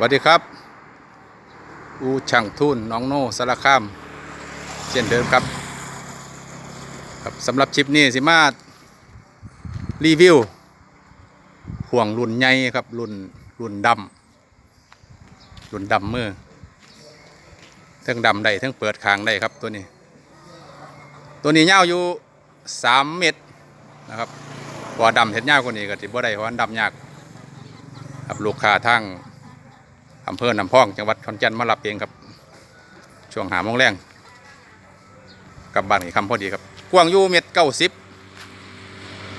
สวัสดีครับ อูช่างทุนน้องโน่สารคามเช่นเดิมครับ ครับสำหรับชิปนี้สิมารีวิวห่วงรุ่นใหญ่ครับ รุ่นรุ่นดำรุ่นดำมือทั้งดำได้ทั้งเปิดคางได้ครับตัวนี้ ตัวนี้ยาวอยู่3เมตรนะครับพอดำเห็ดยาวกว่านี้ก็สิบ่ได้เพราะมันดำยากครับลูกค้าทาง อำเภอน้ำพอง จังหวัดขอนแก่นมารับเองครับ ช่วงหาโมงแรงกลับบ้านอีกคำพอดีครับ กว้างอยู่เมตรเก้าสิบ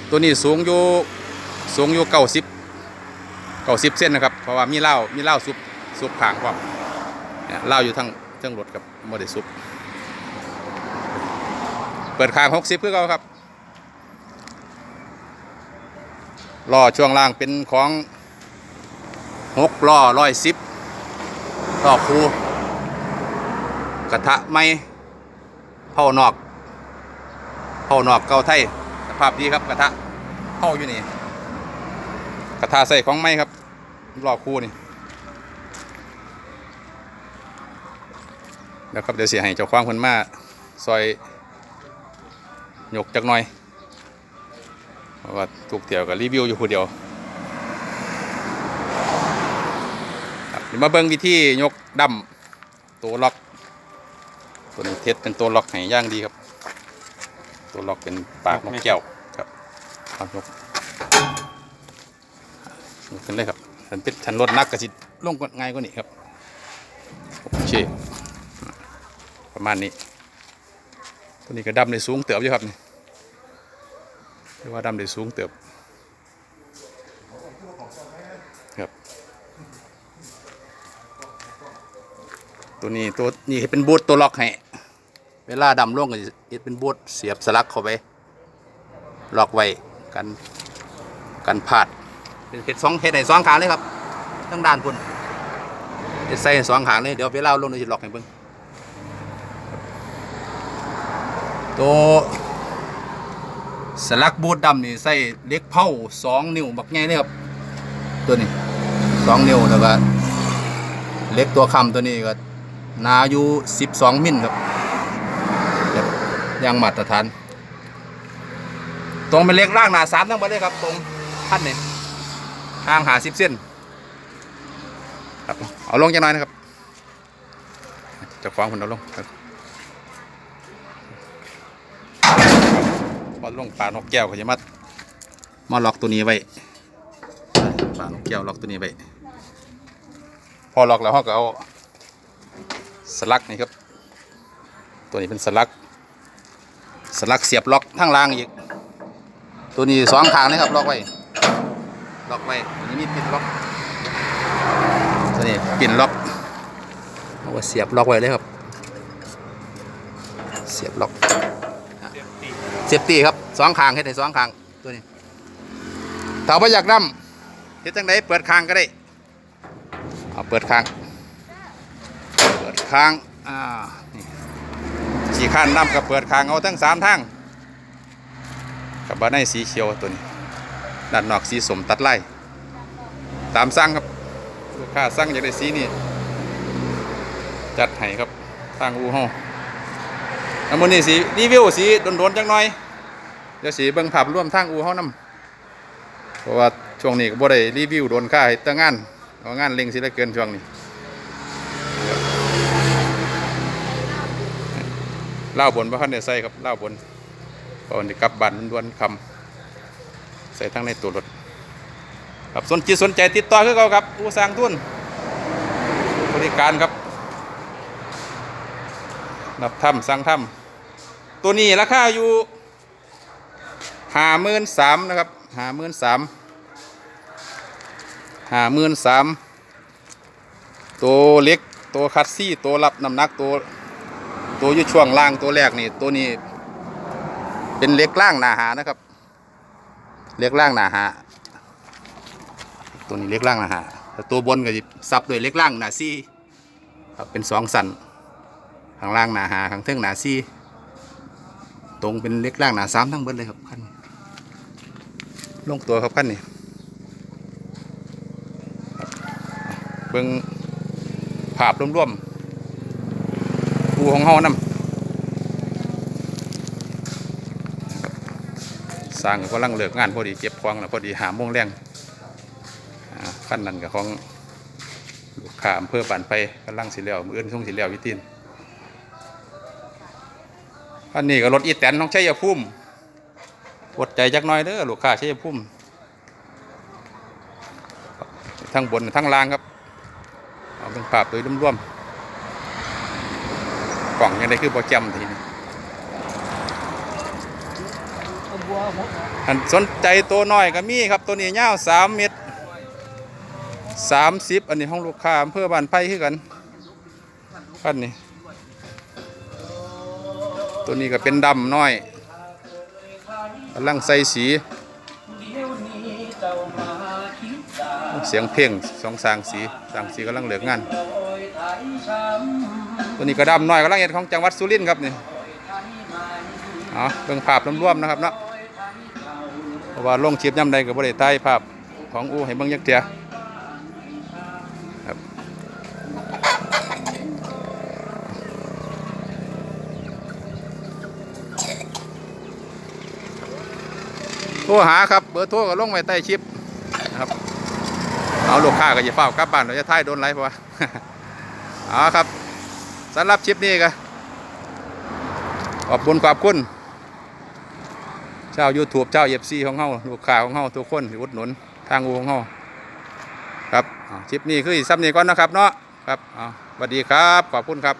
ตัวนี้สูงอยู่สูงอยู่เก้าสิบเก้าสิบเส้นนะครับ เพราะว่ามีเหล้ามีเหล้าซุปซุปผางความเนี่ยเหล้าอยู่ทั้งทั้งรถกับโมเดลซุปเปิดคางหกสิบเพื่อเขาครับล้อช่วงล่างเป็นของหกล้อร้อยสิบ ล้อคูกระทะไม่เผานอกเผานอกเกาไทยสภาพดีครับกระทะเผาอยู่นี่กระทะใส่ของไม่ครับล้อคูนี่แล้วครับเดี๋ยวเสียให้เจ้าของคนมาซอยหยกจักหน่อยเพราะว่าทุกเที่ยวก็รีวิวอยู่ผู้เดียวครับ เดี๋ยวมาเบิ่งวิธียกดำตัวล็อก ตัวนี้เทสเป็นตัวล็อกให้ย่างดีครับ ตัวล็อกเป็นปากนกแก้วครับเอากยกขึ้นเลยครับฉันเป็นฉันลดนักกระสิลงกว่าง่ายกว่านี้ครับโอเคประมาณนี้ ตัวนี้ก็ดำได้สูงเติบอยู่ครับนี่เรียกว่าดำได้สูงเติบ ตัวนี้ตัวนี้เป็นบูทตัวล็อกให้เวลาดำลงก็จะเฮ็ดเป็นบูทเสียบสลักเข้าไปล็อกไว้กันกันพลาดเป็นเฮ็ดสองเฮ็ดให้สองขางเลยครับทั้งด้านคุณเฮ็ดใส่สองขางเลยเดี๋ยวเวลาลงเราจะล็อกให้เบิ่งตัวสลักบูดดำนี่ใส่เล็กเผาสองนิ้วบักใหญ่เลยครับตัวนี้สองนิ้วแล้วก็เล็กตัวคำตัวนี้ก็ หนาอยู่สิบสองมิลครับยางมาตรฐาน ตรงเป็นเล็กล่างหนาสามทั้งหมดเลยครับ ตรงพันนี่ห่างหาสิบเส้นครับเอาลงจะน้อยนะครับจะฟ้าของคนเอาลงครับพอลงปลานกแก้วก็จะมามาล็อกตัวนี้ไว้ปลานกแก้วล็อกตัวนี้ไว้พอล็อกแล้วเขาก็เอา สลักนี่ครับ ตัวนี้เป็นสลัก สลักเสียบล็อกทั้งล่างอีก ตัวนี้สองขางนะครับล็อกไว้ล็อกไว้ตัวนี้มีปิดล็อกตัวนี้ปิดล็อกเอาไว้เสียบล็อกไว้เลยครับ เสียบล็อกเซฟตี้ครับสองคางเฮ็ดให้สองคางตัวนี้ถ้าว่าอยากนำเฮ็ดจังไดเปิดคางก็ได้เอาเปิดคาง คางอ่านี่สีข้านนำกับเปิดคางเอาทั้งสามทางกับบ้านในสีเขียวตัวนี้ด้านนอกสีสมตัดไล่ตามสั่งครับลูกค้าสั่งอยากได้สีนี้จัดให้ครับทางอู่ห้องอันมื้อนี้สีรีวิวสีโดนๆจังหน่อยเดี๋ยวสีเบิ่งภาพร่วมทางอูเฮานำเพราะว่าช่วงนี้ก็บ่ได้รีวิวโดนค่าเฮ็ดแต่งานเอางานเร่งสิเลเกินช่วงนี้ เล่าบนบ่ทันได้ใส่ครับเล่าบนเพราะวันนี้กลับบ้านด่วนคำใส่ทั้งในตัวรถครับสนจิตสนใจติดต่อคือเก่าครับอูสร้างทุนบริการครับ นับถ้ำสั่งถ้ำตัวนี้ราคาอยู่ห้าหมื่นสามนะครับห้าหมื่นสามห้าหมื่นสามตัวเล็กตัวคัดซี่ตัวรับน้ำหนักตัว ตัวอยู่ช่วงล่างตัวแรกนี่ตัวนี้ เป็นเล็กล่างหนาหานะครับ เล็กล่างหนาหาตัวนี้เล็กล่างหนาหาแต่ตัวบนก็จะซับด้วยเล็กล่างหนาซี่ครับเป็นสองสันข้างล่างหนาหาข้างเทิงหนาซี่ตรงเป็นเล็กล่างหนาสามทั้งเบิดเลยครับขั้นนี้ลงตัวครับขั้นนี้ครับเบิ่งภาพรวมๆ ของเฮานำสร้างก็ลังเลิกงานพอดีเก็บของแล้วพอดีหาโมงแรงขั้นนั้นกับของลูกค้าอำเภอบ้านไปกำลังสิแล้วมืออื่นส่วงสิแล้ววิตินอันนี้ก็รถอีแตนน้องชัยภูมิอดใจจักน่อยเด้อลูกค้าชัยภูมิทั้งบนทั้งล่างครับ เอาเป็นภาพโดยรวมๆ กล่องยังได้คือโปรแกรมทีนี้อันสนใจตัวน้อยก็มีครับตัวนี้ยาวสามเมตรสามสิบอันนี้ห้องลูกค้าอำเภอบ้านไผ่คือกันอันนี้ตัวนี้ก็เป็นดำน้อยกำลังใส่สี เสียงเพลงสองสางสีสางสีกำลังเหลืองงาน ตัวนี้ก็ดำน้อยกำลังเห็นของจังหวัดสุรินทร์ครับนี่เอาเบิ่งภาพรวมๆนะครับเนาะเพราะว่าลงคลิปย่ำใดกับบริถ่ายภาพของอูให้เบิ่งยักเทียครับโทรหาครับ เบอร์โทรก็ลงไว้ใต้คลิปนะครับ เอาลูกค้าก็อย่าเฝ้ากลับบ้านเราจะถ่ายโดนไรเพราะว่า เอาครับสำหรับชิปนี้ก็ขอบคุณขอบคุณเจ้า YouTube เจ้าเอฟซีของเฮาลูกค้าของเฮาทุกคนที่อุดหนุนทางอูของเฮาครับชิปนี้คือซ้ำนี้ก่อนนะครับเนาะครับอ่าสวัสดีครับ ขอบคุณครับ